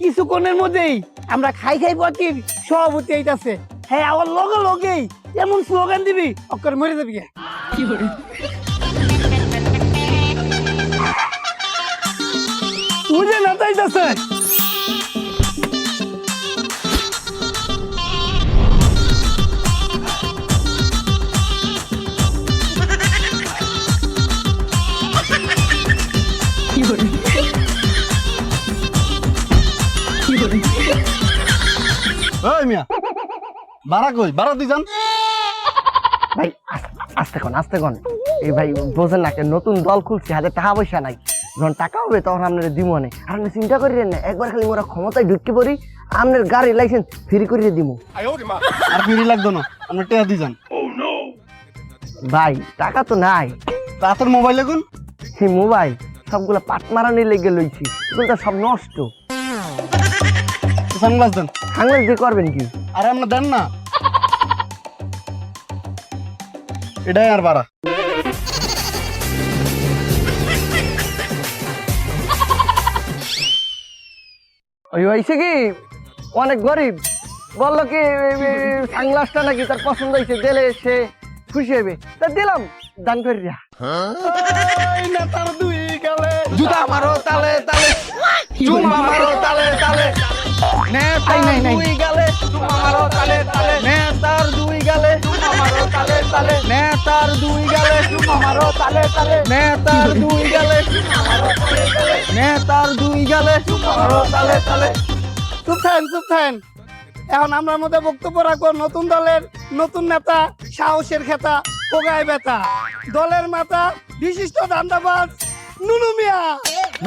কিছুক্ষণের মধ্যেই আমরা খাই খাই পাতির সভাপতি আইতাছে। হ্যাঁ আমার লগে লগেই এমন স্লোগান দিবি অক্কর মরে যাবি গে। বুঝে না তাইতাছে? বাড়া কই? বাড়া তুই যান ভাই আস্তে কোন আস্তে কোন। এই ভাই বোঝেন না কেন, নতুন দল খুলছে হাতে টাকা পয়সা নাই। যখন টাকা হবে তখন আপনার দিব না আর আপনি চিন্তা করিলেন না একবার খালি মোরা ক্ষমতায় ঢুকে পড়ি আপনার গাড়ি লাইসেন্স ফ্রি করিয়ে দিব আর ফিরি লাগতো না আমরা টেয়া দি যান ভাই টাকা তো নাই। তা তোর মোবাইল এখন সেই মোবাইল সবগুলা পাট মারানি লেগে লইছি। এগুলো সব নষ্ট। সানগ্লাস দেন। সাংলাস দিয়ে করবেন কি? আরে আমরা দেন না। এটাই আর বাড়া। ওই হয়েছে কি? অনেক গরিব। বলল কি সাংলাসটা নাকি তার পছন্দ হয়েছে দিলে সে খুশি হবে। তা দিলাম দান করিয়া জুতা মারো তালে তালে। চুমা মারো তালে তালে। নেতার দুই গালে চুমা মারো তালে তালে। মারো তালে নেতার দুই গালে মারো তালে তালে। নেতার দুই গালে নেতার দুই গালে মারো তালে তালে। চুপ থাকেন চুপ থাকেন। এখন আমরা মধ্যে বক্তব্য রাখব নতুন দলের নতুন নেতা সাহসের খেতা পোগায় বেতা দলের মাতা বিশিষ্ট দান্দাবাজ নুনু মিয়া।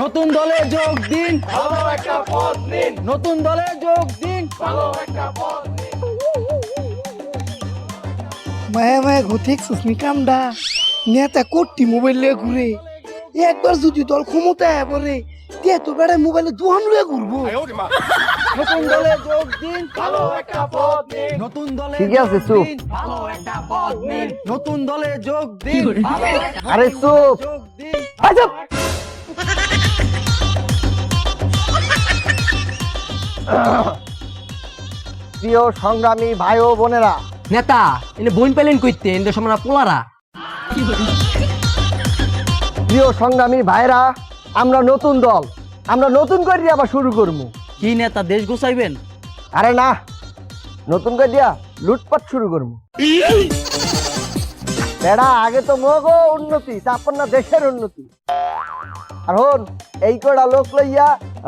নতুন দলে যোগ দিন। ভালো একটা পথ নিন। নতুন দলে যোগ দিন। ভালো একটা পদ মায়া মায়া ঘুরতে সুস্মি কামডা। নেতা কোটি মোবাইল লিয়ে ঘুরে একবার যদি দল ক্ষমতায় পড়ে তে তো বেড়ায় মোবাইলে দুহান লিয়ে ঘুরবো নতুন দলে যোগ দিন ভালো একটা পদ নিন। নতুন দলে ঠিকই আছে চুপ। ভালো একটা পদ নিন। নতুন দলে যোগ দিন আরে চুপ। যোগ দিন আচ্ছা। প্রিয় সংগ্রামী ভাই ও বোনেরা নেতা এনে বইন পেলেন কইতে এনে সমরা পোলারা। প্রিয় সংগ্রামী ভাইরা আমরা নতুন দল আমরা নতুন করে আবার শুরু করব। কি নেতা দেশ গোছাইবেন? আরে না নতুন করে দিয়া লুটপাট শুরু করব। বেড়া আগে তো মগো উন্নতি তারপর না দেশের উন্নতি। আর হন এই কটা লোক লইয়া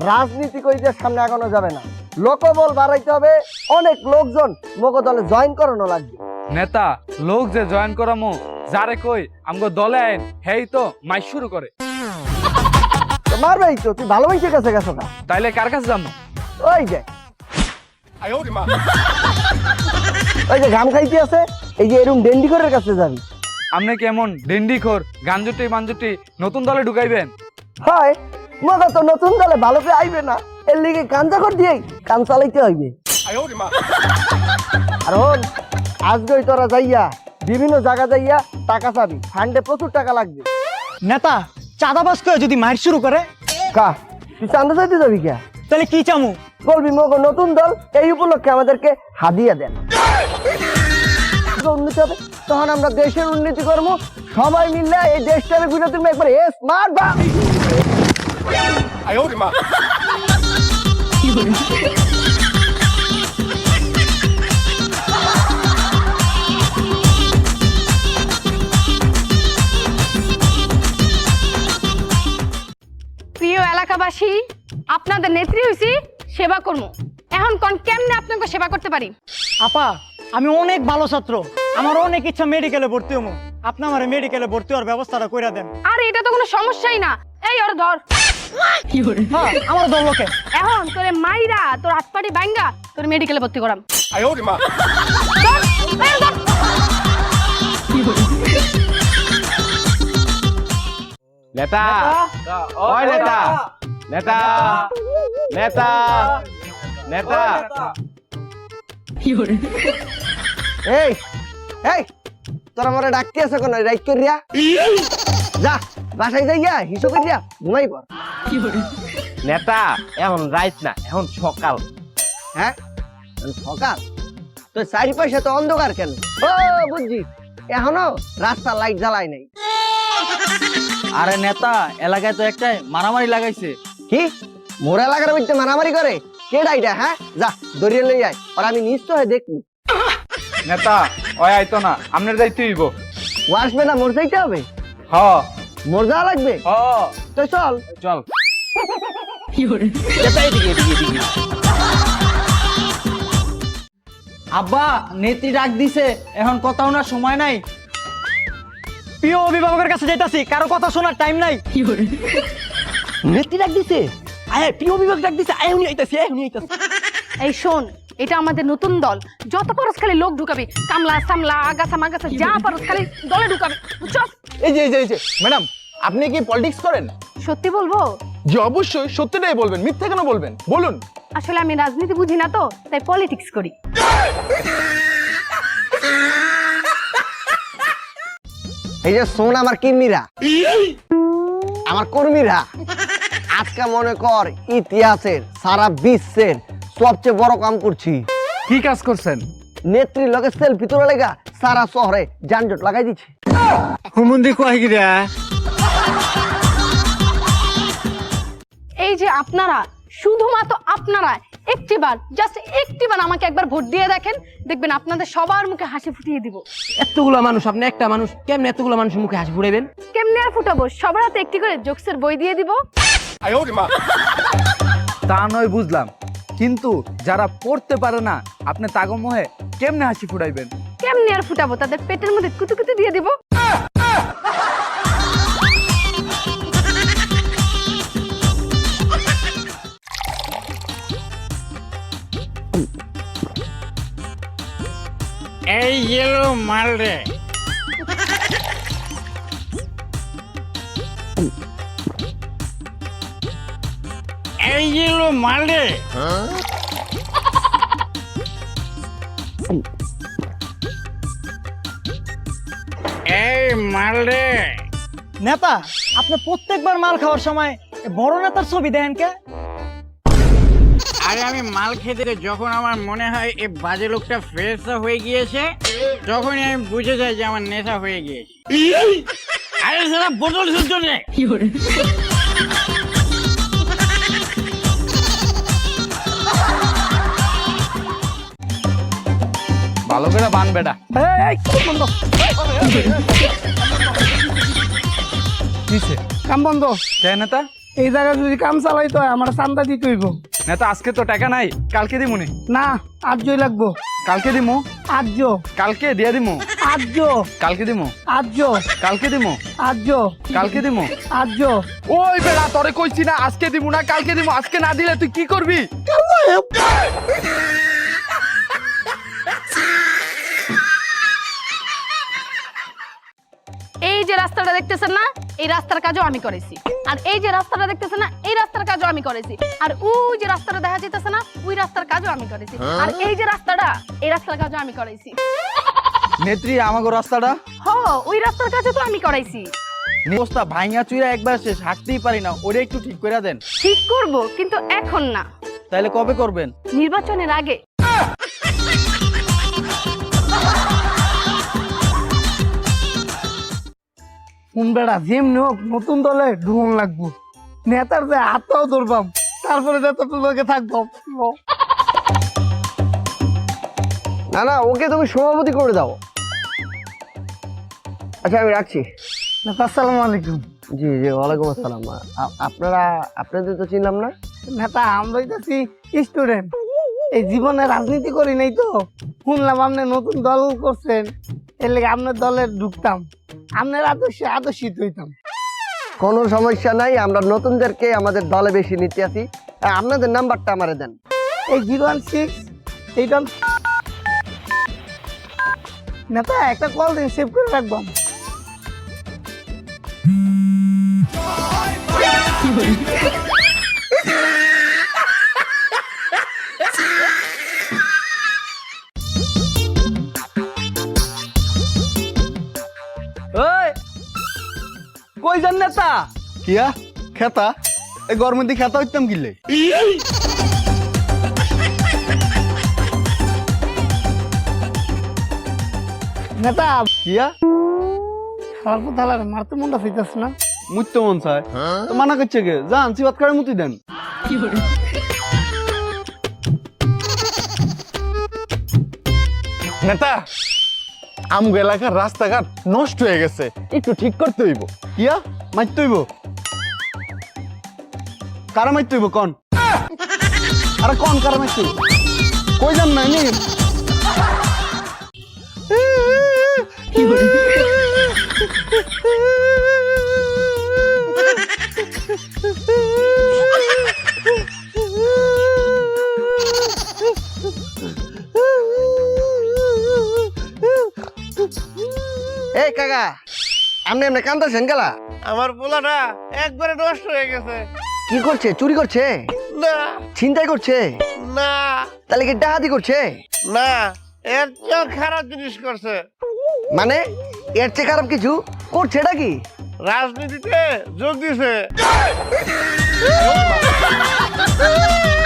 রাজনীতি কইতে সামনে আগানো যাবে না। লোকবল বাড়াইতে হবে অনেক লোকজন মগো দলে জয়েন করানো লাগবে। নেতা লোক যে জয়েন করামো যারে কই আমগো দলে আইন হেই তো মাই শুরু করে। মারবেই তো তুই ভালো মানুষের কাছে গেছো না। তাইলে কার কাছে যাব ওই যে। ওই যে ঘাম খাইতে আছে এই যে এরকম ডেন্ডিকরের কাছে যাবি। আপনি কেমন ডেন্ডি খোর গাঞ্জুটি মাঞ্জুটি নতুন দলে ঢুকাইবেন? হয় মগা তো নতুন দলে ভালো করে আইবে না। এর লিগে কাঞ্জা কর দিয়েই কান চালাইতে হইবে। আর হন আজকেই তোরা যাইয়া বিভিন্ন জায়গা যাইয়া টাকা চাবি। ফান্ডে প্রচুর টাকা লাগবে। নেতা চাঁদাবাস করে যদি মাইর শুরু করে? কা তুই চান্দা চাইতে যাবি কে? তাহলে কি চামু? বলবি মগ নতুন দল এই উপলক্ষে আমাদেরকে হাদিয়া দেন। উন্নতি হবে তখন আমরা দেশের উন্নতি করব। সবাই মিললে এই দেশটাকে ঘুরে তুমি একবার স্মার্ট বা প্রিয় এলাকাবাসী আপনাদের নেত্রী হইছি সেবা কর্ম এখন কোন কেমনে আপনাকে সেবা করতে পারি? আপা আমি অনেক ভালো ছাত্র। আমার অনেক ইচ্ছা মেডিকেলে ভর্তি হব আপনি আমার মেডিকেলে ভর্তি হওয়ার ব্যবস্থাটা করে দেন। আর এটা তো কোনো সমস্যাই না। এই ওর ধর। হ্যাঁ আমার দলকে এখন তোরে মাইরা তোর হাত পাটি তোর মেডিকেলে ভর্তি করাম। ধর, এই ধর। নেতা। ওই নেতা। নেতা। নেতা। নেতা। এই এই তোরা মরে ডাকতে আছে কোন? রাইট করিয়া যা বাসায় যাইয়া হিসো করিয়া ঘুমাই পর নেতা এখন রাইত না এখন সকাল। হ্যাঁ? সকাল? তো চারিপাশে তো অন্ধকার কেন? ও বুঝছি। এখনও রাস্তা লাইট জ্বালাই নাই। আরে নেতা এলাকায় তো একটাই মারামারি লাগাইছে। কি? মোর এলাকার মধ্যে মারামারি করে? কেডা এটা হ্যাঁ? যা দরিয়ে লই আয় আর আমি নিশ্চয় হয়ে দেখব। নেতা ওই আইতো না আপনার দায়িত্ব হইব। ও আসবে না মোর যাইতে হবে? হ। মোর যাওয়া লাগবে? হ। তো চল। চল। আব্বা নেত্রী ডাক দিছে এখন কথা শোনার সময় নাই। প্রিয় অভিভাবকের কাছে যাইতাছি কারও কথা শোনার টাইম নাই। নেত্রী ডাক দিছে? আয় প্রিয় বিভাগ ডাক দিছে। আয় উনি আইতাছে আয় উনি আইতাছে। এই শোন এটা আমাদের নতুন দল। যত পারস খালি লোক ঢুকাবি। কামলা সামলা আগাছা মাগাছা যা পারস খালি দলে ঢুকাবি। বুঝছস? এই যে এই যে এই যে ম্যাডাম আপনি কি পলিটিক্স করেন? সত্যি বলব? যে অবশ্যই সত্যিটাই বলবেন মিথ্যা কেন বলবেন? বলুন। আসলে আমি রাজনীতি বুঝি না তো তাই পলিটিক্স করি। এই যে শোন আমার কিন্নিরা। আমার কর্মীরা। আজকে মনে কর ইতিহাসের সারা বিশ্বের সবচেয়ে বড় কাম করছি। কি কাজ করছেন? নেত্রী লোকের সেলফি তোলা লেগা সারা শহরে যানজট লাগাই দিচ্ছে। এই যে আপনারা শুধুমাত্র আপনারা একটিবার জাস্ট একটিবার আমাকে একবার ভোট দিয়ে দেখেন দেখবেন আপনাদের সবার মুখে হাসি ফুটিয়ে দিব। এতগুলো মানুষ আপনি একটা মানুষ কেমনে এতগুলো মানুষের মুখে হাসি ফুটাইবেন? কেমনে আর ফুটাবো? সবার হাতে একটি করে জোকসের বই দিয়ে দিব। তা নয় বুঝলাম। কিন্তু যারা পড়তে পারে না আপনি তাগমোহে কেমনে হাসি ফুটাইবেন? কেমনে আর ফুটাবো? তাদের পেটের মধ্যে কুতুকুতু দিয়ে দিব। এই গেলো মাল রে। এই গেলো মাল রে এই মাল রে নেতা আপনি প্রত্যেকবার মাল খাওয়ার সময় এ বড় নেতার ছবি দেখেন কে? আরে আমি মাল খেতে যখন আমার মনে হয় এই বাজে লোকটা ফ্রেশ হয়ে গিয়েছে তখনই আমি বুঝে যাই যে আমার নেশা হয়ে গিয়েছে। আরে সারা বোতল শুদ্ধ রে ভালো করে বান বেটা কিসে? কাম বন্ধ। কে নেতা? এই জায়গায় যদি কাম চালাইতে হয় আমার চান্দা দিতে হইব। নেতা আজকে তো টাকা নাই কালকে দিমুনি না? আজই লাগবো। কালকে দিমু? আজ কালকে দিয়ে দিমু? আজ কালকে দিমু? আজ কালকে দিমু? আজ কালকে দিমু? আজ ওই বেড়া তোরে কইছি না আজকে দিমু না কালকে দিমু। আজকে না দিলে তুই কি করবি? এই যে রাস্তাটা দেখতেছেন না এই রাস্তার কাজও আমি করেছি। আর এই যে রাস্তাটা দেখতেছেন না এই রাস্তার কাজও আমি করেছি। আর ওই যে রাস্তাটা দেখা যাইতেছে না ওই রাস্তার কাজও আমি করেছি। আর এই যে রাস্তাটা এই রাস্তার কাজও আমি করেছি। নেত্রী আমাগো রাস্তাটা? হ ওই রাস্তার কাজও তো আমি করাইছি অবস্থা ভাইয়া চুইরা একবার শেষ হাঁটতেই পারি না। ওটা একটু ঠিক করে দেন। ঠিক করব কিন্তু এখন না। তাহলে কবে করবেন? নির্বাচনের আগে। কোন বেড়া যেমনি হোক নতুন দলে ঢুকন লাগবো। নেতার যে হাতটাও ধরবাম তারপরে যত লোকে থাকব। না না ওকে তুমি সভাপতি করে দাও। আচ্ছা আমি রাখছি। আসসালামু আলাইকুম। জি জি ওয়ালাইকুম আসসালাম। আপনারা আপনাদের তো চিনলাম না? নেতা আমরা হইতাছি স্টুডেন্ট। এই জীবনে রাজনীতি করি নাই তো। শুনলাম আপনি নতুন দল করছেন এর লেগে আপনার দলে ঢুকতাম। আপনার আদর্শে আদর্শিত হইতাম। কোনো সমস্যা নাই আমরা নতুনদেরকে আমাদের দলে বেশি নিতে আসি। আপনাদের নাম্বারটা আমারে দেন। এই জিরো ওয়ান সিক্স এইট নেতা একটা কল দিন সেভ করে রাখব কই কই নেতা? কিয়া? খেতা? এই গরমের দিকে খেতা হইতাম গিলে নেতা কিয়া? মারতে মনটা না। মুইতে মন চায়। তো মানা করছে গে যান সিবাত করে মুতি দেন। নেতা আমগো এলাকার রাস্তাঘাট নষ্ট হয়ে গেছে। একটু ঠিক করতে হইব। কিয়া মারতে হইব কারা মারতে হইব কন? আরে কন, কারা মারতে হইব? কই যান না নি এই কাকা আপনি এমনি কান্দাছেন গেলা? আমার পোলাটা একবারে নষ্ট হয়ে গেছে। কি করছে? চুরি করছে? না। ছিনতাই করছে? না। তাহলে কি ডাহাতি করছে? না এর চেয়েও খারাপ জিনিস করছে। মানে এর চেয়ে খারাপ কিছু করছে এটা কি? রাজনীতিতে যোগ দিছে।